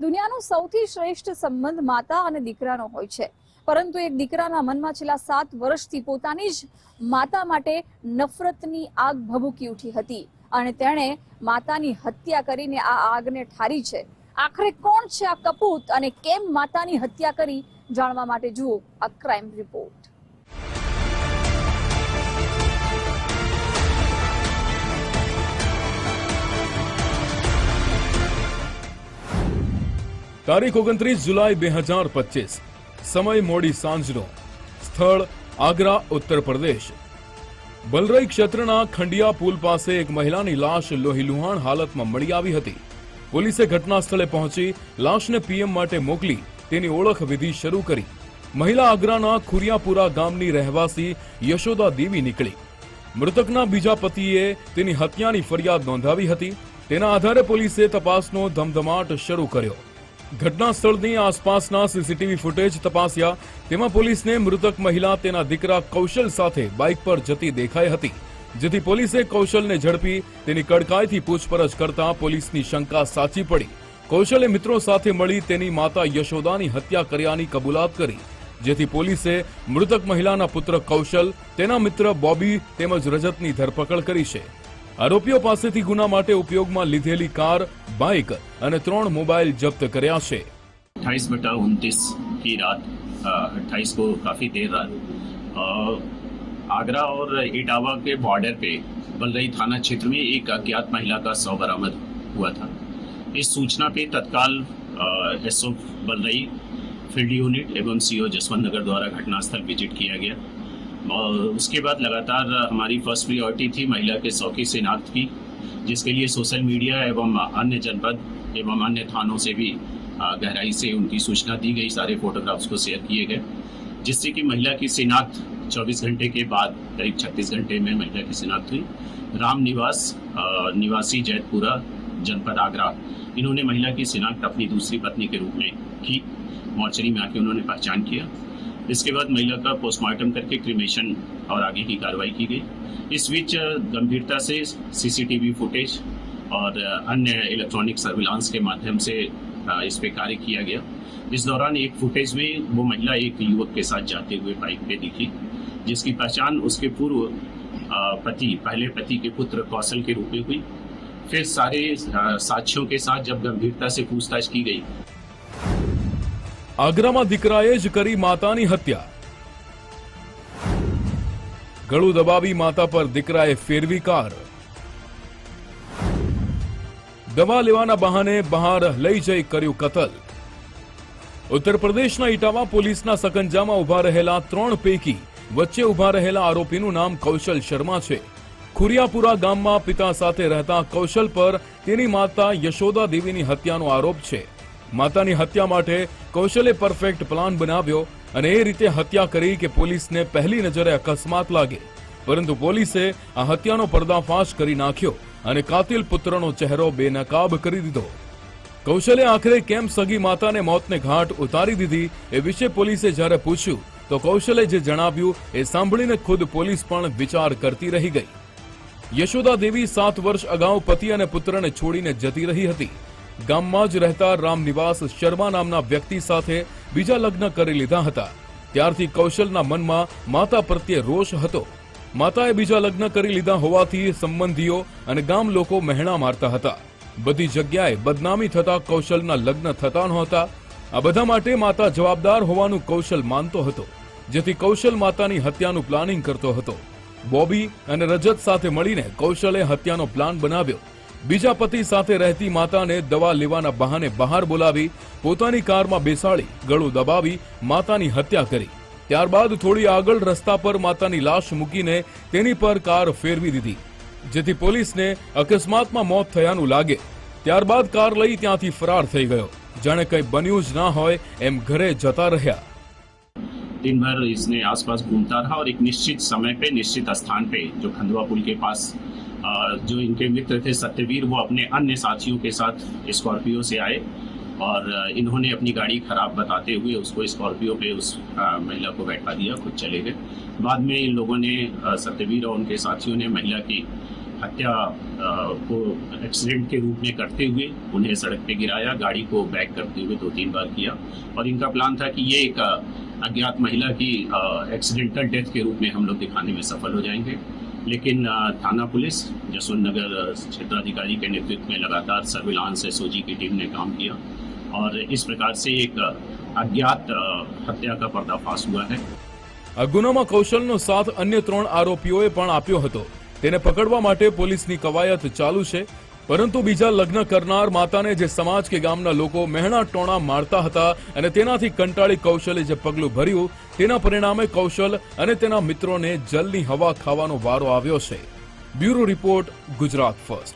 દુનિયાનો સૌથી શ્રેષ્ઠ સંબંધ માતા અને દીકરાનો હોય છે. પરંતુ એક દીકરાના મનમાં છેલ્લા સાત વર્ષથી પોતાની જ માતા માટે નફરતની આગ ભભૂકી ઉઠી હતી અને તેણે માતાની હત્યા કરીને આ આગને ઠારી છે. આખરે કોણ છે આ કપૂત અને કેમ માતાની હત્યા કરી, જાણવા માટે જુઓ આ ક્રાઇમ રિપોર્ટ. તારીખ ઓગણત્રીસ જુલાઈ બે હજાર પચીસ. સમય મોડી સાંજનો. સ્થળ આગ્રા, ઉત્તર પ્રદેશ. બલરાઈ ક્ષેત્રના ખંડિયા પુલ પાસે એક મહિલાની લાશ લોહીલુહાણ હાલતમાં મળી આવી હતી. પોલીસે ઘટના સ્થળે પહોંચી લાશને પીએમ માટે મોકલી તેની ઓળખ વિધિ શરૂ કરી. મહિલા આગ્રાના ખુરિયાપુરા ગામની રહેવાસી યશોદા દેવી નીકળી. મૃતકના બીજા પતિએ તેની હત્યાની ફરિયાદ નોંધાવી હતી. તેના આધારે પોલીસે તપાસનો ધમધમાટ શરૂ કર્યો. ઘટના સ્થળની આસપાસના સીસીટીવી ફૂટેજ તપાસ્યા. તેમાં પોલીસને મૃતક મહિલા, તેના દીકરા કૌશલ સાથે બાઇક પર જતી દેખાઈ હતી. જેથી પોલીસે કૌશલને ઝડપી, તેની કડકાઈથી પૂછપરછ કરતા પોલીસની શંકા સાચી પડી. કૌશલે મિત્રો સાથે મળી તેની માતા યશોદાની હત્યા કર્યાની કબૂલાત કરી. જેથી પોલીસે મૃતક મહિલાના પુત્ર કૌશલ, તેના મિત્ર બોબી તેમજ રજતની ધરપકડ કરી છે. આરોપીઓ પાસેથી ગુના માટે ઉપયોગમાં લીધેલી કાર બાઇક અને ત્રણ મોબાઈલ જપ્ત કર્યા છે अट्ठाईस बटा उनतीस की रात अट्ठाईस को काफ़ी देर रात अ, आगरा और इटावा के बॉर्डर पे बलरई थाना क्षेत्र में एक अज्ञात महिला का शव बरामद हुआ था इस सूचना पे तत्काल S O Balrai field unit एवं सीओ जसवंत नगर द्वारा घटनास्थल विजिट किया गया और उसके बाद लगातार हमारी फ़र्स्ट प्रियोरिटी थी महिला के शव की शिनाख्त की, जिसके लिए सोशल मीडिया एवं अन्य जनपद एवं अन्य थानों से भी गहराई से उनकी सूचना दी गई, सारे फोटोग्राफ्स को शेयर किए गए, जिससे कि महिला की शिनाख्त 24 घंटे के बाद, करीब 36 घंटे में महिला की शिनाख्त हुई। राम निवास निवासी जैतपुरा जनपद आगरा, इन्होंने महिला की शिनाख्त अपनी दूसरी पत्नी के रूप में की, मॉर्चरी में आके उन्होंने पहचान किया। इसके बाद महिला का पोस्टमार्टम करके क्रिमेशन और आगे की कार्रवाई की गई। इस बीच गंभीरता से सीसीटीवी फुटेज और अन्य इलेक्ट्रॉनिक सर्विलांस के माध्यम से इस पे कार्य किया गया। इस दौरान एक फुटेज में वो महिला एक युवक के साथ जाते हुए बाइक पे दिखी, जिसकी पहचान उसके पूर्व पति, पहले पति के पुत्र कौशल के रूप में हुई। फिर सारे साक्ष्यों के साथ जब गंभीरता से पूछताछ की गई આગ્રામાં દીકરાએ જ કરી માતાની હત્યા. ગળું દબાવી માતા પર દીકરાએ ફેરવી કાર. દવા લેવાના બહાને બહાર લઈ જઈ કર્યું કતલ. ઉત્તર પ્રદેશના ઇટાવા પોલીસના સકંજામાં ઊભા રહેલા ત્રણ પૈકી વચ્ચે ઊભા રહેલા આરોપીનું નામ કૌશલ શર્મા છે. ખુરિયાપુરા ગામમાં પિતા સાથે રહેતા કૌશલ પર તેની માતા યશોદા દેવીની હત્યાનો આરોપ છે. માતાની હત્યા માટે કૌશલે પરફેક્ટ પ્લાન બનાવ્યો અને એ રીતે હત્યા કરી કે પોલીસને પહેલી નજરે અકસ્માત લાગે. પરંતુ પોલીસે આ હત્યાનો પર્દાફાશ કરી નાખ્યો અને કાતિલ પુત્રનો ચહેરો બેનકાબ કરી દીધો. કૌશલે આખરે કેમ સગી માતાને મોતને ઘાટ ઉતારી દીધી એ વિશે પોલીસે જ્યારે પૂછ્યું, તો કૌશલે જે જણાવ્યું એ સાંભળીને ખુદ પોલીસ પણ વિચાર કરતી રહી ગઈ. યશોદા દેવી સાત વર્ષ અગાઉ પતિ અને પુત્રને છોડીને જતી રહી હતી. ગામમાં જ રહેતા રામનિવાસ શર્મા નામના વ્યક્તિ સાથે બીજા લગ્ન કરી લીધા હતા. ત્યારથી કૌશલના મનમાં માતા પ્રત્યે રોષ હતો. માતાએ બીજા લગ્ન કરી લીધા હોવાથી સંબંધીઓ અને ગામ લોકો મહેણા મારતા હતા. બધી જગ્યાએ બદનામી થતા કૌશલના લગ્ન થતા નહોતા. આ બધા માટે માતા જવાબદાર હોવાનું કૌશલ માનતો હતો, જેથી કૌશલ માતાની હત્યાનું પ્લાનિંગ કરતો હતો. બોબી અને રજત સાથે મળીને કૌશલે હત્યાનો પ્લાન બનાવ્યો. બીજા પતિ સાથે રહેતી માતાને દવા લેવાના બહાને બહાર બોલાવી પોતાની કારમાં બેસાડી ગળું દબાવી માતાની હત્યા કરી ત્યારબાદ થોડી આગળ રસ્તા પર માતાની લાશ મૂકીને તેની પર કાર ફેરવી દીધી જેથી પોલીસને અકસ્માતમાં મોત થયાનું લાગે ત્યારબાદ કાર લઈ ત્યાંથી ફરાર થઈ ગયો જાણે કંઈ બન્યું જ ના હોય એમ ઘરે જતા રહ્યા दिन भर इसने आसपास घूमता रहा और एक निश्चित समय पे निश्चित स्थान पे जो खंडवा पुल के पास अ, जो इनके मित्र थे सत्यवीर, वो अपने अन्य साथियों के साथ स्कॉर्पियो से आए और इन्होंने अपनी गाड़ी खराब बताते हुए उसको स्कॉर्पियो पे उस महिला को बैठा दिया, खुद चले गए। बाद में इन लोगों ने सत्यवीर और उनके साथियों ने महिला की हत्या को एक्सीडेंट के रूप में करते हुए उन्हें सड़क पे गिराया, गाड़ी को बैक करते हुए दो तीन बार किया। और इनका प्लान था कि ये एक अज्ञात महिला की एक्सीडेंटल डेथ के रूप में हम लोग दिखाने में सफल हो जाएँगे। लेकिन अ, थाना पुलिस जसवंत नगर क्षेत्राधिकारी के नेतृत्व में लगातार सर्विलांस एसओजी की टीम ने काम किया और इस प्रकार से एक अ, अज्ञात अ, हत्या का पर्दाफाश हुआ है આ ગુનામાં કૌશલનો સાથ અન્ય ત્રણ આરોપીઓએ પણ આપ્યો હતો તેને પકડવા માટે પોલીસની કવાયત ચાલુ છે પરંતુ બીજા લગ્ન કરનાર માતાને જે સમાજ કે ગામના લોકો મહેણા ટોણા મારતા હતા અને તેનાથી કંટાળી કૌશલે જે પગલું ભર્યું, તેના પરિણામે કૌશલ અને તેના મિત્રોને જલની હવા ખાવાનો વારો આવ્યો છે. Bureau report Gujarat first.